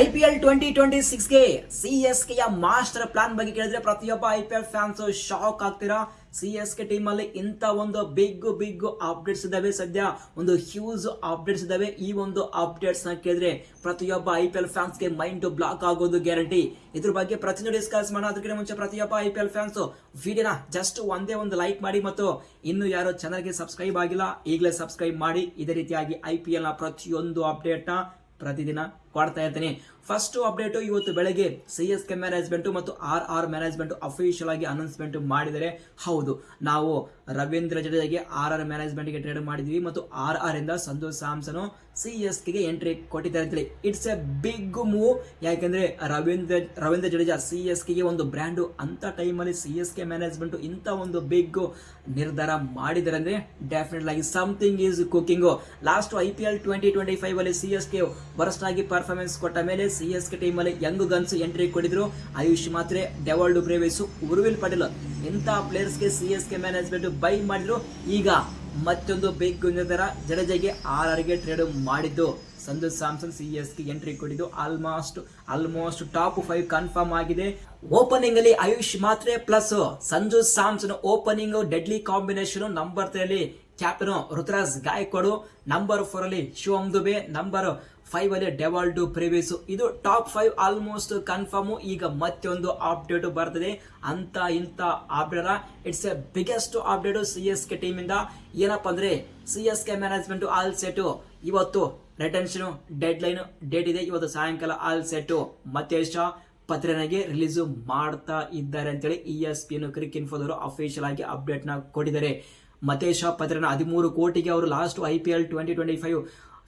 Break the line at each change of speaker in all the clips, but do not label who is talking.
I P L twenty twenty ಸಿಕ್ಸ್ಗೆ C S ಕೆಯ master plan ಬಗ್ಗೆ ಕೇಳಿದ್ರೆ ಪ್ರತಿಯೊಬ್ಬ I P L fans shock ಆಗ್ತೀರಾ? ಸಿ ಎಸ್ ಕೆ ಟೀಮ್ ಅಲ್ಲಿ ಇಂಥ ಒಂದು ಬಿಗ್ ಬಿಗ್ ಅಪ್ಡೇಟ್ಸ್ ಇದ್ದಾವೆ ಸದ್ಯ ಒಂದು ಹ್ಯೂಜ್ ಅಪ್ಡೇಟ್ಸ್ ಇದ್ದಾವೆ ಈ ಒಂದು ಅಪ್ಡೇಟ್ಸ್ನ ಕೇಳಿದ್ರೆ ಪ್ರತಿಯೊಬ್ಬ ಐ ಪಿ ಎಲ್ ಫ್ಯಾನ್ಸ್ಗೆ ಮೈಂಡ್ ಬ್ಲಾಕ್ ಆಗೋದು ಗ್ಯಾರಂಟಿ ಇದ್ರ ಬಗ್ಗೆ ಪ್ರತಿಯೊಂದು ಡಿಸ್ಕಸ್ ಮಾಡೋಣ. ಅದಕ್ಕಿಂತ ಮುಂಚೆ ಪ್ರತಿಯೊಬ್ಬ ಐ ಪಿ ಎಲ್ ಫ್ಯಾನ್ಸ್ ವಿಡಿಯೋನ ಜಸ್ಟ್ ಒಂದೇ ಒಂದು ಲೈಕ್ ಮಾಡಿ ಮತ್ತು ಇನ್ನು ಯಾರು ಚಾನಲ್ಗೆ ಸಬ್ಸ್ಕ್ರೈಬ್ ಆಗಿಲ್ಲ, ಈಗಲೇ ಸಬ್ಸ್ಕ್ರೈಬ್ ಮಾಡಿ. ಇದೇ ರೀತಿಯಾಗಿ ಐ ಪಿ ಎಲ್ನ ಪ್ರತಿಯೊಂದು ಅಪ್ಡೇಟ್ನ ಪ್ರತಿದಿನ ಕೊಡ್ತಾ ಇರ್ತೀನಿ ಫಸ್ಟ್ ಅಪ್ಡೇಟ್ ಇವತ್ತು ಬೆಳಗ್ಗೆ ಸಿ ಎಸ್ ಕೆ ಮ್ಯಾನೇಜ್ಮೆಂಟ್ ಮತ್ತು ಆರ್ ಆರ್ ಮ್ಯಾನೇಜ್ಮೆಂಟ್ ಅಫಿಷಿಯಲ್ ಆಗಿ ಅನೌನ್ಸ್ಮೆಂಟ್ ಮಾಡಿದರೆ ಹೌದು. ನಾವು ರವೀಂದ್ರ ಜಡೇಜಾಗೆ ಆರ್ ಆರ್ ಮ್ಯಾನೇಜ್ಮೆಂಟ್ಗೆ ಟ್ರೇಡ್ ಮಾಡಿದ್ವಿ ಮತ್ತು ಆರ್ ಆರ್ ಇಂದ ಸಂಜು ಸ್ಯಾಮ್ಸನ್ ಸಿ ಎಸ್ ಕೆಗೆ ಎಂಟ್ರಿ ಕೊಟ್ಟಿದ್ದಾರೆ ಅಂತೇಳಿ. ಇಟ್ಸ್ ಎ ಬಿಗ್ ಮೂವ್ ಯಾಕೆಂದ್ರೆ ರವೀಂದ್ರ ರವೀಂದ್ರ ಜಡೇಜಾ ಸಿ ಎಸ್ ಕೆಗೆ ಒಂದು ಬ್ರ್ಯಾಂಡು ಅಂತ ಟೈಮಲ್ಲಿ ಸಿ ಎಸ್ ಕೆ ಮ್ಯಾನೇಜ್ಮೆಂಟ್ ಇಂಥ ಒಂದು ಬಿಗ್ ನಿರ್ಧಾರ ಮಾಡಿದ್ದಾರೆ ಅಂದ್ರೆ ಡೆಫಿನೆಟ್ ಆಗಿ something is cooking last I P L twenty twenty five ಅಲ್ಲಿ ಸಿ ಎಸ್ ಕೆ ವರ್ಸ್ಟ್ ಆಗಿ ಪರ್ಫಾರ್ಮೆನ್ಸ್ ಕೊಟ್ಟ ಮೇಲೆ ಸಿ ಎಸ್ ಕೆ ಟೀಮ್ ಅಲ್ಲಿ ಯಂಗ್ ಗನ್ಸ್ ಎಂಟ್ರಿ ಕೊಡಿದ್ರು. Ayush Mhatre Dewald Brevis Urvil Patel ಪ್ಲೇಯರ್ಸ್ಗೆ C S K management buy ಮಾಡಿದ್ರು. ಈಗ ಮತ್ತೊಂದು ಬಿಗ್ ನಿರ್ಧಾರ ಜಡೇಜಾಗೆ ಆರ್ಗೆ ಟ್ರೇಡ್ ಮಾಡಿದ್ದು. ಸಂಜು ಸ್ಯಾಮ್ಸನ್ ಸಿ ಎಸ್ಗೆ ಎಂಟ್ರಿ ಕೊಟ್ಟಿದ್ದು almost almost top five confirm ಆಗಿದೆ. ಓಪನಿಂಗ್ ಅಲ್ಲಿ Ayush Mhatre plus Sanju Samson opening deadly combination number three captain Ruturaj Gaikwad. Number four ಅಲ್ಲಿ ಶಿವಮ್ ದುಬೆ ನಂಬರ್ ಫೈವ್ ಅಲ್ಲಿ ಡೆವಾಲ್ಡು ಪ್ರಿವಿಯಸ್ ಇದು ಟಾಪ್ ಫೈವ್ ಆಲ್ಮೋಸ್ಟ್ ಕನ್ಫರ್ಮ್ ಈಗ ಮತ್ತೊಂದು update ಬರ್ತದೆ. ಅಂತ ಇಂತ update it's a biggest update C S K team ಇಂದ. ಏನಪ್ಪಾ ಅಂದ್ರೆ C S K management all set ಇವತ್ತು ರಿಟೆನ್ಷನ್ ಡೆಡ್ ಲೈನ್ ಡೇಟ್ ಇದೆ. ಇವತ್ತು ಸಾಯಂಕಾಲ ಆಲ್ ಸೆಟ್ ಇಷ್ಟ ಪತ್ರಿಕೆಗೆ ರಿಲೀಸ್ ಮಾಡ್ತಾ ಇದ್ದಾರೆ ಅಂತೇಳಿ ಇ ಎಸ್ ಪಿ ಕ್ರಿಕ್ ಇನ್ಫೋದವರು ಅಫಿಷಿಯಲ್ ಆಗಿ ಅಪ್ಡೇಟ್ನ ಕೊಟ್ಟಿದ್ದಾರೆ. ಮತೇಶ ಪತ್ರನ ಹದಿಮೂರು ಕೋಟಿಗೆ ಅವರು last I P L twenty twenty five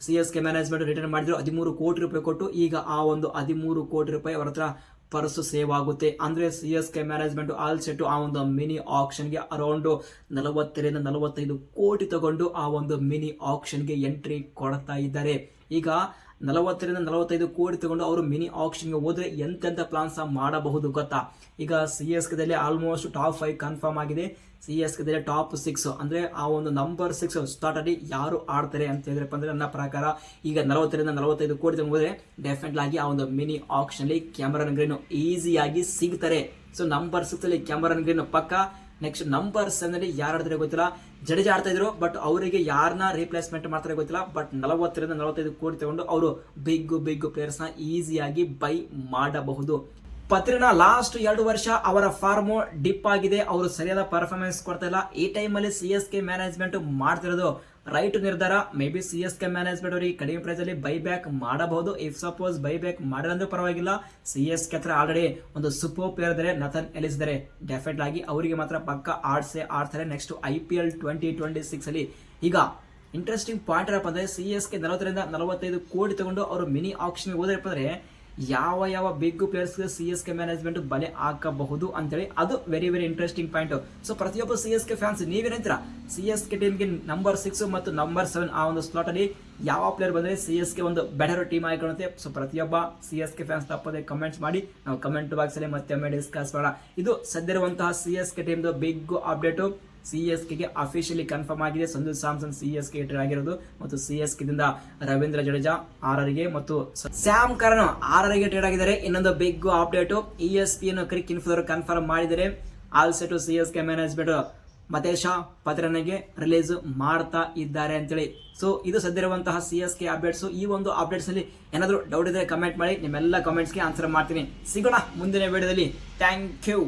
C S K management return ಮಾಡಿದ್ರು. ಹದಿಮೂರು ಕೋಟಿ ರೂಪಾಯಿ ಕೊಟ್ಟು ಈಗ ಆ ಒಂದು ಹದಿಮೂರು ಕೋಟಿ ರೂಪಾಯಿ ಅವರ ಹತ್ರ ಪರ್ಸು ಸೇವ್ ಆಗುತ್ತೆ. ಅಂದ್ರೆ C S K management all set ಆ ಒಂದು ಮಿನಿ ಆಕ್ಷನ್ಗೆ ಅರೌಂಡು ನಲವತ್ತರಿಂದ ನಲವತ್ತೈದು ಕೋಟಿ ತಗೊಂಡು ಆ ಒಂದು ಮಿನಿ ಆಕ್ಷನ್ಗೆ ಎಂಟ್ರಿ ಕೊಡ್ತಾ ಇದ್ದಾರೆ. ಈಗ ನಲವತ್ತರಿಂದ ನಲವತ್ತೈದು ಕೋಟಿ ತಗೊಂಡು ಅವರು ಮಿನಿ ಆಕ್ಷನ್ಗೆ ಹೋದ್ರೆ ಎಂತೆಂಥ ಪ್ಲಾನ್ಸ್ ಮಾಡಬಹುದು ಗೊತ್ತಾ? ಈಗ ಸಿ ಎಸ್ ಕೆದಲ್ಲಿ ಆಲ್ಮೋಸ್ಟ್ ಟಾಪ್ ಫೈವ್ ಕನ್ಫರ್ಮ್ ಆಗಿದೆ. ಸಿ ಎಸ್ ಕೆದಲ್ಲಿ ಟಾಪ್ ಸಿಕ್ಸ್ ಅಂದ್ರೆ ಆ ಒಂದು ನಂಬರ್ ಸಿಕ್ಸ್ ಸ್ಟಾರ್ಟ್ ಅಲ್ಲಿ ಯಾರು ಆಡ್ತಾರೆ ಅಂತ ಹೇಳಿದ್ರಪ್ಪ ಅಂದ್ರೆ ನನ್ನ ಪ್ರಕಾರ ಈಗ ನಲವತ್ತರಿಂದ ನಲವತ್ತೈದು ಕೋಟಿ ತಗೊಂಡ್ರೆ ಡೆಫಿನೆಟ್ ಆಗಿ ಆ ಒಂದು ಮಿನಿ ಆಕ್ಷನ್ ಅಲ್ಲಿ ಕ್ಯಾಮರನ್ ಗ್ರೀನ್ ಈಸಿಯಾಗಿ ಸಿಗ್ತಾರೆ. ಸೊ ನಂಬರ್ ಸಿಕ್ಸ್ ಅಲ್ಲಿ ಕ್ಯಾಮರನ್ ಗ್ರೀನ್ ಪಕ್ಕ? ನೆಕ್ಸ್ಟ್ ನಂಬರ್ ಸೆವೆನ್ ಅಲ್ಲಿ ಯಾರು ಆಡ್ತಾರೆ ಗೊತ್ತಿಲ್ಲ? ಜಡೇಜಾ ಆಡ್ತಾ ಇದ್ರು ಬಟ್ ಅವರಿಗೆ ಯಾರನ್ನ ರೀಪ್ಲೇಸ್ಮೆಂಟ್ ಮಾಡ್ತಾರೆ ಗೊತ್ತಿಲ್ಲ ಬಟ್ ನಲವತ್ತರಿಂದ ನಲವತ್ತೈದು ಕೋಟಿ ತಗೊಂಡು ಅವರು ಬಿಗ್ ಬಿಗ್ ಪ್ಲೇಯರ್ಸ್ನ ಈಸಿಯಾಗಿ ಬೈ ಮಾಡಬಹುದು. ಪತ್ರಿನ ಲಾಸ್ಟ್ ಎರಡು ವರ್ಷ ಅವರ ಫಾರ್ಮ್ ಡಿಪ್ ಆಗಿದೆ, ಅವರು ಸರಿಯಾದ ಪರ್ಫಾರ್ಮೆನ್ಸ್ ಕೊಡ್ತಾ ಇಲ್ಲ. ಈ ಟೈಮಲ್ಲಿ ಸಿ ಎಸ್ ಕೆ ಮ್ಯಾನೇಜ್ಮೆಂಟ್ ಮಾಡ್ತಿರೋದು ರೈಟ್ ನಿರ್ಧಾರ may be C S K management ಅವರಿಗೆ ಕಡಿಮೆ ಪ್ರೈಸ್ ಅಲ್ಲಿ ಬೈ ಬ್ಯಾಕ್ ಮಾಡಬಹುದು. ಇಫ್ ಸಪೋಸ್ ಬೈ ಬ್ಯಾಕ್ ಮಾಡಿದ್ರೆ ಪರವಾಗಿಲ್ಲ. ಸಿ ಎಸ್ ಕೆ ಹತ್ರ ಆಲ್ರೆಡಿ ಒಂದು ಸೂಪರ್ ಪ್ಲೇಯರ್ ಇದ್ದಾರೆ ನಥನ್ ಎಲಿಸಿದರೆ ಡೆಫಿನೆಟ್ ಆಗಿ ಅವರಿಗೆ ಮಾತ್ರ ಪಕ್ಕ ಆಡ್ಸೆ, ಆಡ್ತಾರೆ. Next I P L twenty twenty six ಅಲ್ಲಿ. ಈಗ ಇಂಟ್ರೆಸ್ಟಿಂಗ್ ಪಾಯಿಂಟ್ ಏನಪ್ಪ ಅಂದ್ರೆ ಸಿ ಎಸ್ ಕೆ ನಲವತ್ತರಿಂದ ನಲವತ್ತೈದು ಕೋಟಿ ತಗೊಂಡು ಅವರು ಮಿನಿ ಆಕ್ಷನ್ ಹೋದ್ರಪ್ಪ ಅಂದ್ರೆ ಯಾವ ಯಾವ big players C S K management ಬಲೆ ಹಾಕಬಹುದು ಅಂತೇಳಿ ಅದು very very interesting point so ಪ್ರತಿಯೊಬ್ಬ ಸಿ ಎಸ್ ಕೆ ಫ್ಯಾನ್ಸ್ ನೀವೇನಂತೀರಾ ಸಿ ಎಸ್ ಕೆ ಟೀಮ್ಗೆ ನಂಬರ್ ಸಿಕ್ಸ್ ಮತ್ತು ನಂಬರ್ ಸೆವೆನ್ ಆ ಒಂದು ಸ್ಲಾಟ್ ಅಲ್ಲಿ ಯಾವ ಪ್ಲೇಯರ್ ಬಂದ್ರೆ ಸಿ ಎಸ್ ಕೆ ಒಂದು ಬೆಟರ್ ಟೀಮ್ ಆಗಿರುತ್ತೆ ಸೊ ಪ್ರತಿಯೊಬ್ಬ ಸಿ ಎಸ್ ಕೆ ಫ್ಯಾನ್ಸ್ ತಪ್ಪದೆ ಕಮೆಂಟ್ಸ್ ಮಾಡಿ. ನಾವು ಕಮೆಂಟ್ ಬಾಕ್ಸ್ ಅಲ್ಲಿ ಮತ್ತೆ ಡಿಸ್ಕಸ್ ಮಾಡೋಣ. ಇದು ಸದ್ಯರುವಂತಹ ಸಿ ಎಸ್ ಕೆ ಟೀಮ್ದು ಬಿಗ್ ಅಪ್ಡೇಟು ಸಿ ಎಸ್ ಕೆಗೆ ಅಫಿಷಿಯಲಿ ಕನ್ಫರ್ಮ್ ಆಗಿದೆ. Sanju Samson C S K entry ಆಗಿರೋದು ಮತ್ತು ಸಿ ಎಸ್ ಕೆದಿಂದ ರವೀಂದ್ರ ಜಡೇಜಾ ಆರರಿಗೆ ಮತ್ತು ಸ್ಯಾಮ್ ಕರಣ್ ಆರರಿಗೆ ಟ್ರೇಡ್ ಆಗಿದ್ದಾರೆ. ಇನ್ನೊಂದು big update E S P ಅನ್ನು ಕ್ರಿಕ್ ಇನ್ಫೋದವರು ಕನ್ಫರ್ಮ್ ಮಾಡಿದರೆ all set C S K management Matheesha ಪತ್ರನಿಗೆ release ಮಾಡ್ತಾ ಇದ್ದಾರೆ ಅಂತೇಳಿ. ಸೊ ಇದು ಸದ್ಯರುವಂತಹ ಸಿ ಎಸ್ ಕೆ ಅಪ್ಡೇಟ್ಸ್ ಈ ಒಂದು ಅಪ್ಡೇಟ್ಸ್ ಅಲ್ಲಿ ಏನಾದರೂ ಡೌಟ್ ಇದ್ರೆ ಕಮೆಂಟ್ ಮಾಡಿ. ನಿಮ್ಮೆಲ್ಲ ಕಮೆಂಟ್ಸ್ಗೆ ಆನ್ಸರ್ ಮಾಡ್ತೀನಿ. ಸಿಗೋಣ ಮುಂದಿನ ವಿಡಿಯೋದಲ್ಲಿ ಥ್ಯಾಂಕ್ ಯು